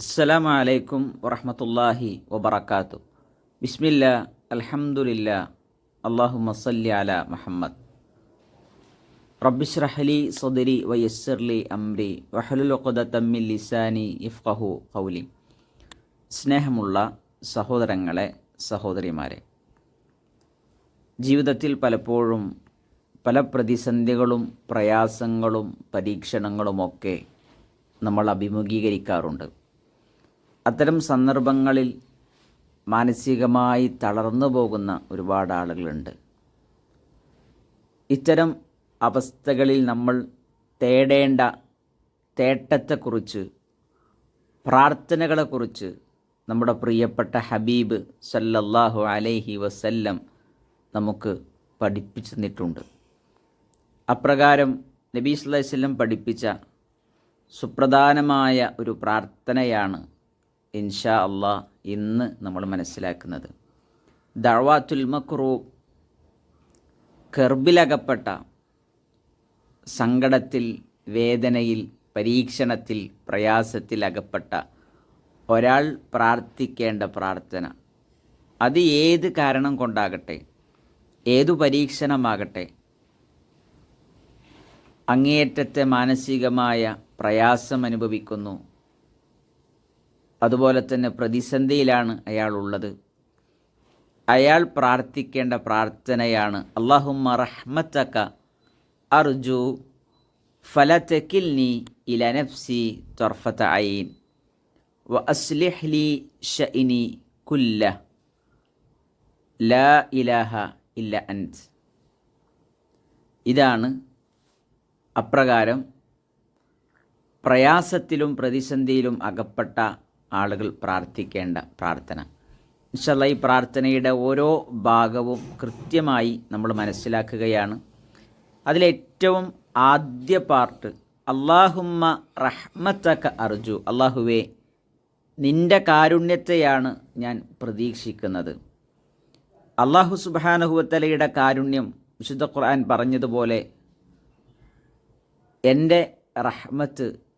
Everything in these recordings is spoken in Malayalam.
അസ്സലാമു അലൈക്കും വറഹമത്തല്ലാഹി വബർക്കാത്തു ബിസ്മില്ല അൽഹംദുലില്ല അള്ളാഹു മസല്ലി അല മുഹമ്മദ്. റബ്ബിഷ്റഹലി സദരി വയസ്സർലി അംരി വഹലുലൊക്കത തമ്മിൽ ലിസാനി ഇഫ്കഹു കൗലി സ്നേഹമുള്ള സഹോദരങ്ങളെ സഹോദരിമാരെ ജീവിതത്തിൽ പലപ്പോഴും പല പ്രതിസന്ധികളും പ്രയാസങ്ങളും പരീക്ഷണങ്ങളുമൊക്കെ നമ്മൾ അഭിമുഖീകരിക്കാറുണ്ട്. അത്തരം സന്ദർഭങ്ങളിൽ മാനസികമായി തളർന്നു പോകുന്ന ഒരുപാട് ആളുകളുണ്ട്. ഇത്തരം അവസ്ഥകളിൽ നമ്മൾ തേടേണ്ട തേട്ടത്തെക്കുറിച്ച് പ്രാർത്ഥനകളെക്കുറിച്ച് നമ്മുടെ പ്രിയപ്പെട്ട ഹബീബ് സല്ലല്ലാഹു അലൈഹി വസല്ലം നമുക്ക് പഠിപ്പിച്ചു തന്നിട്ടുണ്ട്. അപ്രകാരം നബി സ്വല്ലല്ലാഹി അലൈഹി പഠിപ്പിച്ച സുപ്രധാനമായ ഒരു പ്രാർത്ഥനയാണ് ഇൻഷാ അള്ളാ ഇന്ന് നമ്മൾ മനസ്സിലാക്കുന്നത്. ദഴവാത്തുൽ മക്രൂ കെർബിലകപ്പെട്ട സങ്കടത്തിൽ വേദനയിൽ പരീക്ഷണത്തിൽ പ്രയാസത്തിൽ അകപ്പെട്ട ഒരാൾ പ്രാർത്ഥിക്കേണ്ട പ്രാർത്ഥന. അത് ഏത് കാരണം കൊണ്ടാകട്ടെ? ഏതു പരീക്ഷണമാകട്ടെ? അങ്ങേയറ്റത്തെ മാനസികമായ പ്രയാസം അനുഭവിക്കുന്നു. അതുപോലെ തന്നെ പ്രതിസന്ധിയിലാണ് അയാളുള്ളത്. അയാൾ പ്രാർത്ഥിക്കേണ്ട പ്രാർത്ഥനയാണ് അള്ളാഹുമ്മ റഹ്മത്തക്ക അർജു ഫലത്തക്കിൽനി നീ നഫ്സി തൊർഫത്ത ഐൻ വ അസ്ലിഹ്ലി ഷഇനി കുല്ല ലാ ഇലാഹ ഇല്ല അൻസ് ഇതാണ് അപ്രകാരം പ്രയാസത്തിലും പ്രതിസന്ധിയിലും അകപ്പെട്ട ആളുകൾ പ്രാർത്ഥിക്കേണ്ട പ്രാർത്ഥന. ഇൻഷല്ല ഈ പ്രാർത്ഥനയുടെ ഓരോ ഭാഗവും കൃത്യമായി നമ്മൾ മനസ്സിലാക്കുകയാണ്. അതിലേറ്റവും ആദ്യ പാർട്ട് അള്ളാഹുമ്മ റഹ്മത്തക്ക അർജു അള്ളാഹുവേ നിന്റെ കാരുണ്യത്തെയാണ് ഞാൻ പ്രതീക്ഷിക്കുന്നത്. അള്ളാഹു സുബാനഹുവത്തലയുടെ കാരുണ്യം വിശുദ്ധ ഖുർആൻ പറഞ്ഞതുപോലെ എന്റെ റഹ്മത്ത്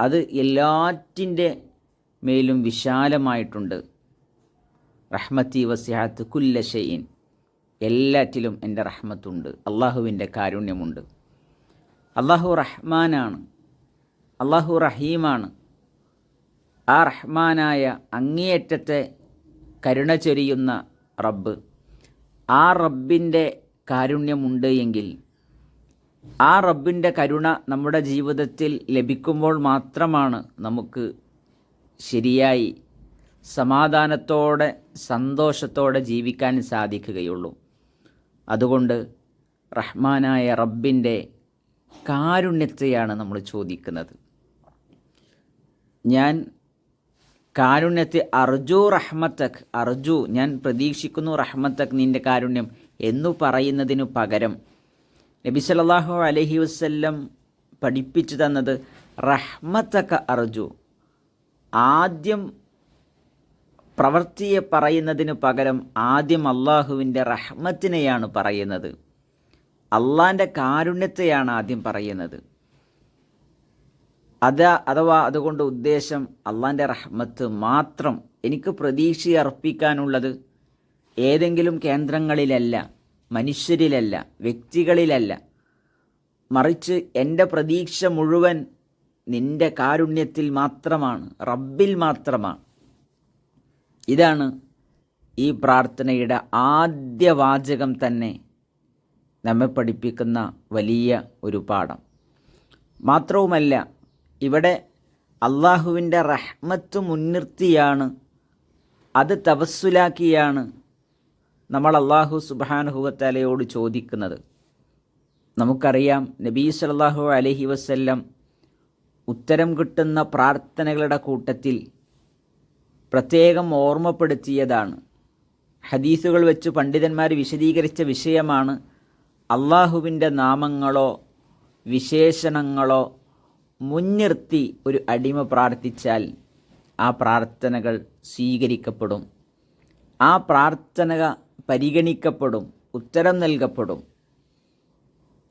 അത് എല്ലാറ്റിന്റെ മേലും വിശാലമായിട്ടുണ്ട്. റഹ്മത്തി വസിഹാത്ത് കുല്ല എല്ലാറ്റിലും എന്റെ റഹ്മത്തുണ്ട്. അള്ളാഹുവിന്റെ കാരുണ്യമുണ്ട്. അള്ളാഹു റഹ്മാനാണ്. അള്ളാഹു റഹീമാണ്. ആ റഹ്മാനായ അങ്ങേയറ്റത്തെ കരുണ ചൊരിയുന്ന റബ്ബ്. ആ റബ്ബിന്റെ കാരുണ്യമുണ്ട് എങ്കിൽ ആ റബ്ബിന്റെ കരുണ നമ്മുടെ ജീവിതത്തിൽ ലഭിക്കുമ്പോൾ മാത്രമാണ് നമുക്ക് ശരിയായി സമാധാനത്തോടെ സന്തോഷത്തോടെ ജീവിക്കാൻ സാധിക്കുകയുള്ളൂ. അതുകൊണ്ട് റഹ്മാനായ റബ്ബിന്റെ കാരുണ്യത്തെയാണ് നമ്മൾ ചോദിക്കുന്നത്. ഞാൻ കാരുണ്യത്തെ അർജു റഹ്മത്തക് അർജു ഞാൻ പ്രതീക്ഷിക്കുന്നു റഹ്മത്തക് നിന്റെ കാരുണ്യം എന്നു പറയുന്നതിനു പകരം നബി സല്ലല്ലാഹു അലഹി വസ്ല്ലം പഠിപ്പിച്ചു തന്നത് റഹ്മത്തക്ക അർജു. ആദ്യം പ്രവൃത്തിയെ പറയുന്നതിന് പകരം ആദ്യം അള്ളാഹുവിന്റെ റഹ്മത്തിനെയാണ് പറയുന്നത്. അള്ളാന്റെ കാരുണ്യത്തെയാണ് ആദ്യം പറയുന്നത്. അത് അഥവാ അതുകൊണ്ട് ഉദ്ദേശം അള്ളാന്റെ റഹ്മത്ത് മാത്രം എനിക്ക് പ്രതീക്ഷ അർപ്പിക്കാനുള്ളത് ഏതെങ്കിലും കേന്ദ്രങ്ങളിലല്ല. മനുഷ്യരിലല്ല വ്യക്തികളിലല്ല. മറിച്ച് എന്റെ പ്രതീക്ഷ മുഴുവൻ നിന്റെ കാരുണ്യത്തിൽ മാത്രമാണ് റബ്ബിൽ മാത്രമാണ്. ഇതാണ് ഈ പ്രാർത്ഥനയുടെ ആദ്യ വാചകം തന്നെ നമ്മെ പഠിപ്പിക്കുന്ന വലിയ ഒരു പാഠം. മാത്രവുമല്ല ഇവിടെ അള്ളാഹുവിന്റെ റഹ്മത്ത് മുൻനിർത്തിയാണ് അത് തവസ്സുലാക്കിയാണ് നമ്മൾ അള്ളാഹു സുബാനുഹുവത്തലയോട് ചോദിക്കുന്നത്. നമുക്കറിയാം നബീ സല്ലാഹു അലഹി വസ്ല്ലം ഉത്തരം കിട്ടുന്ന പ്രാർത്ഥനകളുടെ കൂട്ടത്തിൽ പ്രത്യേകം ഓർമ്മപ്പെടുത്തിയതാണ്. ഹദീസുകൾ വെച്ച് പണ്ഡിതന്മാർ വിശദീകരിച്ച വിഷയമാണ് അള്ളാഹുവിന്റെ നാമങ്ങളോ വിശേഷണങ്ങളോ മുൻനിർത്തി ഒരു അടിമ പ്രാർത്ഥിച്ചാൽ ആ പ്രാർത്ഥനകൾ സ്വീകരിക്കപ്പെടും. ആ പ്രാർത്ഥന പരിഗണിക്കപ്പെടും ഉത്തരം നൽകപ്പെടും.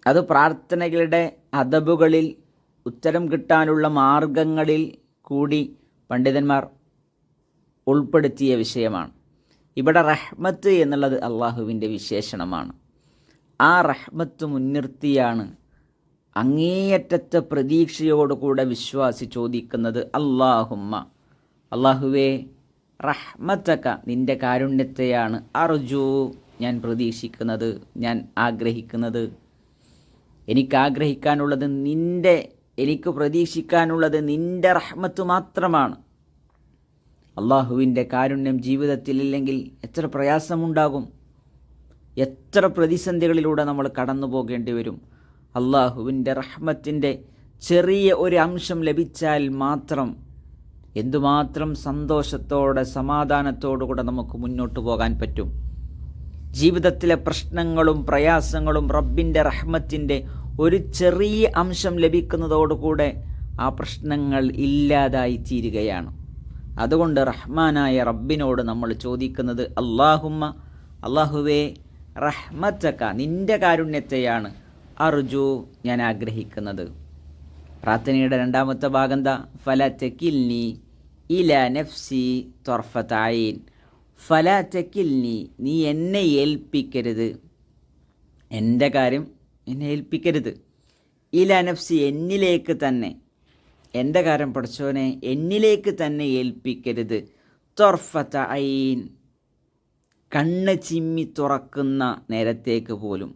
അത് പ്രാർത്ഥനകളുടെ അതബുകളിൽ ഉത്തരം കിട്ടാനുള്ള മാർഗങ്ങളിൽ കൂടി പണ്ഡിതന്മാർ ഉൾപ്പെടുത്തിയ വിഷയമാണ്. ഇവിടെ റഹ്മത്ത് എന്നുള്ളത് അള്ളാഹുവിന്റെ വിശേഷണമാണ്. ആ റഹ്മത്ത് മുൻനിർത്തിയാണ് അങ്ങേയറ്റത്തെ പ്രതീക്ഷയോടുകൂടെ വിശ്വാസി ചോദിക്കുന്നത് അള്ളാഹുമ്മ അള്ളാഹുവേ റഹ്മത്തക്ക നിന്റെ കാരുണ്യത്തെയാണ് അർജു ഞാൻ പ്രതീക്ഷിക്കുന്നത് ഞാൻ ആഗ്രഹിക്കുന്നത്. എനിക്ക് ആഗ്രഹിക്കാനുള്ളത് നിന്റെ എനിക്ക് പ്രതീക്ഷിക്കാനുള്ളത് നിന്റെ റഹ്മത്ത് മാത്രമാണ്. അള്ളാഹുവിന്റെ കാരുണ്യം ജീവിതത്തിലില്ലെങ്കിൽ എത്ര പ്രയാസമുണ്ടാകും. എത്ര പ്രതിസന്ധികളിലൂടെ നമ്മൾ കടന്നു പോകേണ്ടി വരും. അള്ളാഹുവിന്റെ റഹ്മത്തിന്റെ ചെറിയ ഒരു അംശം ലഭിച്ചാൽ മാത്രം എന്തുമാത്രം സന്തോഷത്തോടെ സമാധാനത്തോടുകൂടെ നമുക്ക് മുന്നോട്ട് പോകാൻ പറ്റും? ജീവിതത്തിലെ പ്രശ്നങ്ങളും പ്രയാസങ്ങളും റബ്ബിന്റെ റഹ്മത്തിന്റെ ഒരു ചെറിയ അംശം ലഭിക്കുന്നതോടുകൂടെ ആ പ്രശ്നങ്ങൾ ഇല്ലാതായി തീരുകയാണ്. അതുകൊണ്ട് റഹ്മാനായ റബ്ബിനോട് നമ്മൾ ചോദിക്കുന്നത് അള്ളാഹുമ്മ അള്ളാഹുവേ റഹ്മത്തക്ക നിന്റെ കാരുണ്യത്തെയാണ് അർജു ഞാൻ ആഗ്രഹിക്കുന്നത്. പ്രാർത്ഥനയുടെ രണ്ടാമത്തെ ഭാഗം എന്താ? ഫല തെക്കിൽനി ഇല നഫ്സി തൊർഫത്തായീൻ ഫല തെക്കിൽനി നീ എന്നെ ഏൽപ്പിക്കരുത്. എന്റെ കാര്യം എന്നെ ഏൽപ്പിക്കരുത്. ഇല നഫ്സി എന്നിലേക്ക് തന്നെ. എന്റെ കാര്യം പഠിച്ചവനെ എന്നിലേക്ക് തന്നെ ഏൽപ്പിക്കരുത്. തൊർഫത്ത ഐൻ കണ്ണ് ചിമ്മി തുറക്കുന്ന നേരത്തേക്ക് പോലും.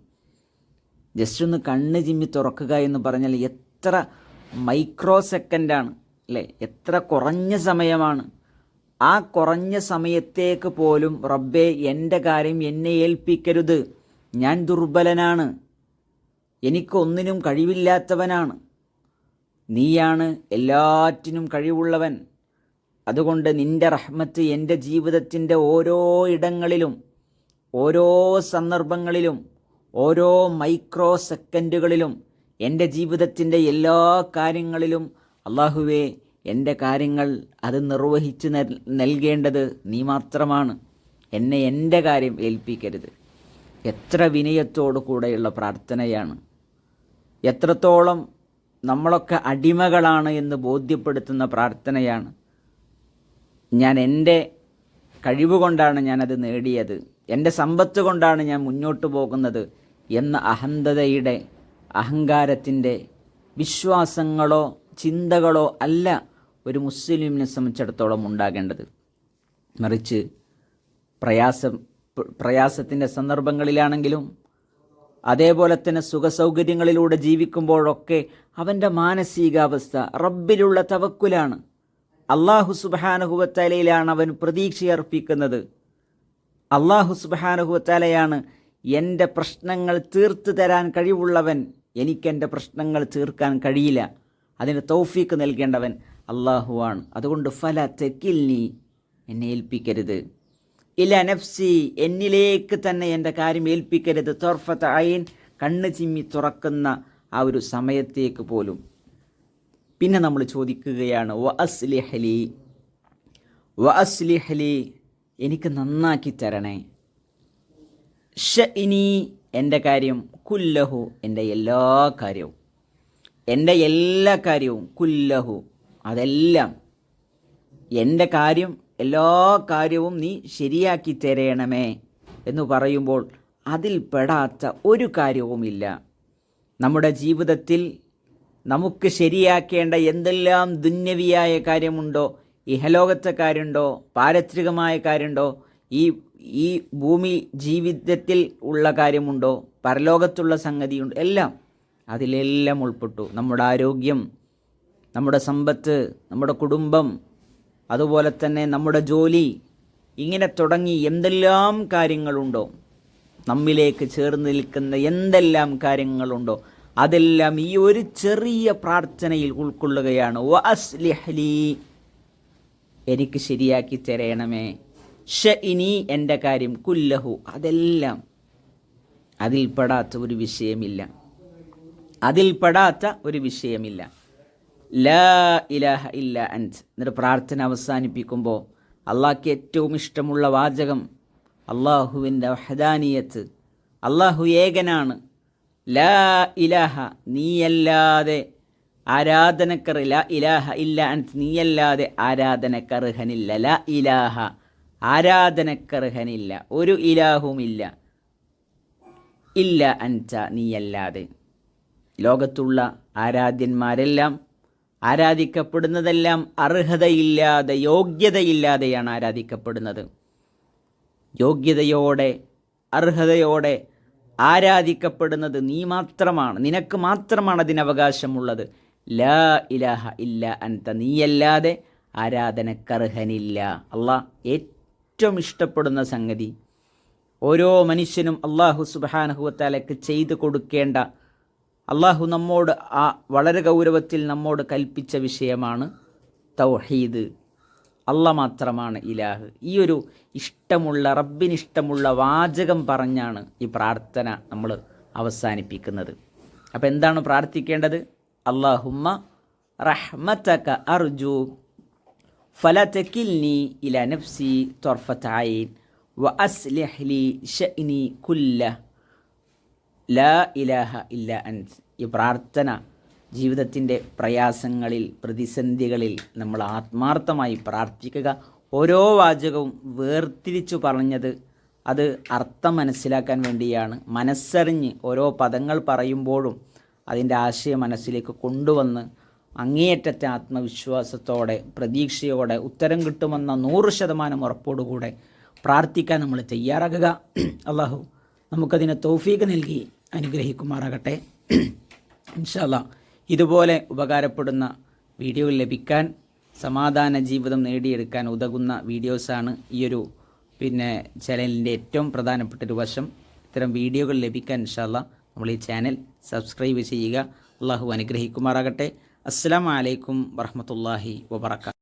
ജസ്റ്റ് ഒന്ന് കണ്ണ് ചിമ്മി തുറക്കുക എന്ന് പറഞ്ഞാൽ എത്ര മൈക്രോ സെക്കൻഡാണ് അല്ലേ എത്ര കുറഞ്ഞ സമയമാണ്. ആ കുറഞ്ഞ സമയത്തേക്ക് പോലും റബ്ബെ എന്റെ കാര്യം എന്നെ ഏൽപ്പിക്കരുത്. ഞാൻ ദുർബലനാണ്. എനിക്കൊന്നിനും കഴിവില്ലാത്തവനാണ്. നീയാണ് എല്ലാറ്റിനും കഴിവുള്ളവൻ. അതുകൊണ്ട് നിന്റെ റഹ്മത്ത് എന്റെ ജീവിതത്തിന്റെ ഓരോ ഇടങ്ങളിലും ഓരോ സന്ദർഭങ്ങളിലും ഓരോ മൈക്രോ സെക്കൻഡുകളിലും എന്റെ ജീവിതത്തിന്റെ എല്ലാ കാര്യങ്ങളിലും അള്ളാഹുവേ എന്റെ കാര്യങ്ങൾ അത് നിർവഹിച്ച് നൽകേണ്ടത് നീ മാത്രമാണ്. എന്നെ എന്റെ കാര്യം ഏൽപ്പിക്കരുത്. എത്ര വിനയത്തോടു കൂടെയുള്ള പ്രാർത്ഥനയാണ്. എത്രത്തോളം നമ്മളൊക്കെ അടിമകളാണ് എന്ന് ബോധ്യപ്പെടുത്തുന്ന പ്രാർത്ഥനയാണ്. ഞാൻ എന്റെ കഴിവുകൊണ്ടാണ് ഞാനത് നേടിയത്. എന്റെ സമ്പത്ത് കൊണ്ടാണ് ഞാൻ മുന്നോട്ട് പോകുന്നത് എന്ന അഹന്തതയുടെ അഹങ്കാരത്തിന്റെ വിശ്വാസങ്ങളോ ചിന്തകളോ അല്ല ഒരു മുസ്ലിമിനെ സംബന്ധിച്ചിടത്തോളം ഉണ്ടാകേണ്ടത്. മറിച്ച് പ്രയാസം പ്രയാസത്തിന്റെ സന്ദർഭങ്ങളിലാണെങ്കിലും അതേപോലെ തന്നെ സുഖസൗകര്യങ്ങളിലൂടെ ജീവിക്കുമ്പോഴൊക്കെ അവന്റെ മാനസികാവസ്ഥ റബ്ബിലുള്ള തവക്കുലാണ്. അള്ളാഹു സുബാനുഹുവത്തലയിലാണ് അവൻ പ്രതീക്ഷയർപ്പിക്കുന്നത്. അള്ളാഹു സുബാനുഹുവത്തലയാണ് എന്റെ പ്രശ്നങ്ങൾ തീർത്തു തരാൻ കഴിവുള്ളവൻ. എനിക്കെന്റെ പ്രശ്നങ്ങൾ തീർക്കാൻ കഴിയില്ല. അതിന് തൗഫീക്ക് നൽകേണ്ടവൻ അള്ളാഹുവാണ് അതുകൊണ്ട് ഫല തെക്കിൽനി എന്നെ ഏൽപ്പിക്കരുത്. ഇല്ല നഫ്സി എന്നിലേക്ക് തന്നെ എന്റെ കാര്യം ഏൽപ്പിക്കരുത്. തോർഫത്ത് അയിൻ കണ്ണ് ചിമ്മി തുറക്കുന്ന ആ ഒരു സമയത്തേക്ക് പോലും. പിന്നെ നമ്മൾ ചോദിക്കുകയാണ് വ അസ്ലിഹലി വ അസ്ലിഹലി എനിക്ക് നന്നാക്കി തരണേ. ഷ ഇനി എന്റെ കാര്യം കുല്ലഹു എന്റെ എല്ലാ കാര്യവും. എന്റെ എല്ലാ കാര്യവും കുല്ലഹു അതെല്ലാം. എന്റെ കാര്യം എല്ലാ കാര്യവും നീ ശരിയാക്കി തരയണമേ എന്ന് പറയുമ്പോൾ അതിൽ പെടാത്ത ഒരു കാര്യവുമില്ല. നമ്മുടെ ജീവിതത്തിൽ നമുക്ക് ശരിയാക്കേണ്ട എന്തെല്ലാം ദുന്യവിയായ കാര്യമുണ്ടോ ഇഹലോകത്തെ കാര്യമുണ്ടോ പാരത്രികമായ കാര്യമുണ്ടോ ഈ ഈ ഭൂമി ജീവിതത്തിൽ ഉള്ള കാര്യമുണ്ടോ പരലോകത്തുള്ള സംഗതിയുണ്ട് എല്ലാം. അതിലെല്ലാം ഉൾപ്പെട്ടു. നമ്മുടെ ആരോഗ്യം നമ്മുടെ സമ്പത്ത് നമ്മുടെ കുടുംബം അതുപോലെ തന്നെ നമ്മുടെ ജോലി ഇങ്ങനെ തുടങ്ങി എന്തെല്ലാം കാര്യങ്ങളുണ്ടോ? നമ്മിലേക്ക് ചേർന്ന് നിൽക്കുന്ന എന്തെല്ലാം കാര്യങ്ങളുണ്ടോ? അതെല്ലാം ഈ ഒരു ചെറിയ പ്രാർത്ഥനയിൽ ഉൾക്കൊള്ളുകയാണ്. എനിക്ക് ശരിയാക്കി തരയണമേ ഷ ഇനി എന്റെ കാര്യം കുല്ലഹു അതെല്ലാം അതിൽപ്പെടാത്ത ഒരു വിഷയമില്ല. അതിൽപ്പെടാത്ത ഒരു വിഷയമില്ല. ലാ ഇലാഹ ഇല്ല അൻസ് എന്നൊരു പ്രാർത്ഥന അവസാനിപ്പിക്കുമ്പോൾ അള്ളാഹ്ക്ക് ഏറ്റവും ഇഷ്ടമുള്ള വാചകം അള്ളാഹുവിന്റെ വഹദാനിയത്ത്. അള്ളാഹു ഏകനാണ്. ലാ ഇലാഹ നീയല്ലാതെ ആരാധനക്കർ ല ഇലാഹ ഇല്ല അൻസ് നീയല്ലാതെ ആരാധനക്കർഹനില്ല. ല ഇലാഹ ആരാധനക്കർഹനില്ല. ഒരു ഇലാഹുമില്ല ഇല്ല. അൻസ നീയല്ലാതെ. ലോകത്തുള്ള ആരാധ്യന്മാരെല്ലാം ആരാധിക്കപ്പെടുന്നതെല്ലാം അർഹതയില്ലാതെ യോഗ്യതയില്ലാതെയാണ് ആരാധിക്കപ്പെടുന്നത്. യോഗ്യതയോടെ അർഹതയോടെ ആരാധിക്കപ്പെടുന്നത് നീ മാത്രമാണ്. നിനക്ക് മാത്രമാണ് അതിനവകാശമുള്ളത്. ലാ ഇലാഹ ഇല്ല അൻത. നീയല്ലാതെ ആരാധനക്കർഹനില്ല. അള്ളാഹ് ഏറ്റവും ഇഷ്ടപ്പെടുന്ന സംഗതി. ഓരോ മനുഷ്യനും അള്ളാഹു സുബാനഹുവത്താലയ്ക്ക് ചെയ്തു കൊടുക്കേണ്ട അള്ളാഹു നമ്മോട് ആ വളരെ ഗൗരവത്തിൽ നമ്മോട് കൽപ്പിച്ച വിഷയമാണ് തൗഹീദ്. അല്ല മാത്രമാണ് ഇലാഹ്. ഈ ഒരു ഇഷ്ടമുള്ള റബ്ബിനിഷ്ടമുള്ള വാചകം പറഞ്ഞാണ് ഈ പ്രാർത്ഥന നമ്മൾ അവസാനിപ്പിക്കുന്നത്. അപ്പോൾ എന്താണ് പ്രാർത്ഥിക്കേണ്ടത്? അള്ളാഹുമ്മ റഹ്മത്തക അർജു ഫലതക്കിൽനി ഇല നഫ്സി തൊർഫത്തായിൻ വ അസ്ലഹ്ലി ഷഇനി കുല്ല. ലാ ഇലാഹ ഇല്ല അൻസ്. ഈ പ്രാർത്ഥന ജീവിതത്തിന്റെ പ്രയാസങ്ങളിൽ പ്രതിസന്ധികളിൽ നമ്മൾ ആത്മാർത്ഥമായി പ്രാർത്ഥിക്കുക. ഓരോ വാചകവും വേർതിരിച്ചു പറഞ്ഞത് അത് അർത്ഥം മനസ്സിലാക്കാൻ വേണ്ടിയാണ്. മനസ്സറിഞ്ഞ് ഓരോ പദങ്ങൾ പറയുമ്പോഴും അതിന്റെ ആശയം മനസ്സിലേക്ക് കൊണ്ടുവന്ന് അങ്ങേയറ്റത്തെ ആത്മവിശ്വാസത്തോടെ പ്രതീക്ഷയോടെ ഉത്തരം കിട്ടുമെന്ന നൂറ് ശതമാനം ഉറപ്പോടുകൂടെ പ്രാർത്ഥിക്കാൻ നമ്മൾ തയ്യാറാകുക. അള്ളാഹു നമുക്കതിനെ തൗഫീക്ക് നൽകി. അനുഗ്രഹിക്കുമാറാകട്ടെ. ഇൻഷല്ല ഇതുപോലെ ഉപകാരപ്പെടുന്ന വീഡിയോകൾ ലഭിക്കാൻ സമാധാന ജീവിതം നേടിയെടുക്കാൻ ഉതകുന്ന വീഡിയോസാണ് ഈയൊരു പിന്നെ ചാനലിന്റെ ഏറ്റവും പ്രധാനപ്പെട്ട ഒരു വശം. ഇത്തരം വീഡിയോകൾ ലഭിക്കാൻ ഇൻഷാല്ല നമ്മൾ ഈ ചാനൽ സബ്സ്ക്രൈബ് ചെയ്യുക. അള്ളാഹു അനുഗ്രഹിക്കുമാറാകട്ടെ. അസ്സാം വലൈക്കും വറഹമത്തല്ലാഹി വബർക്കാത്തു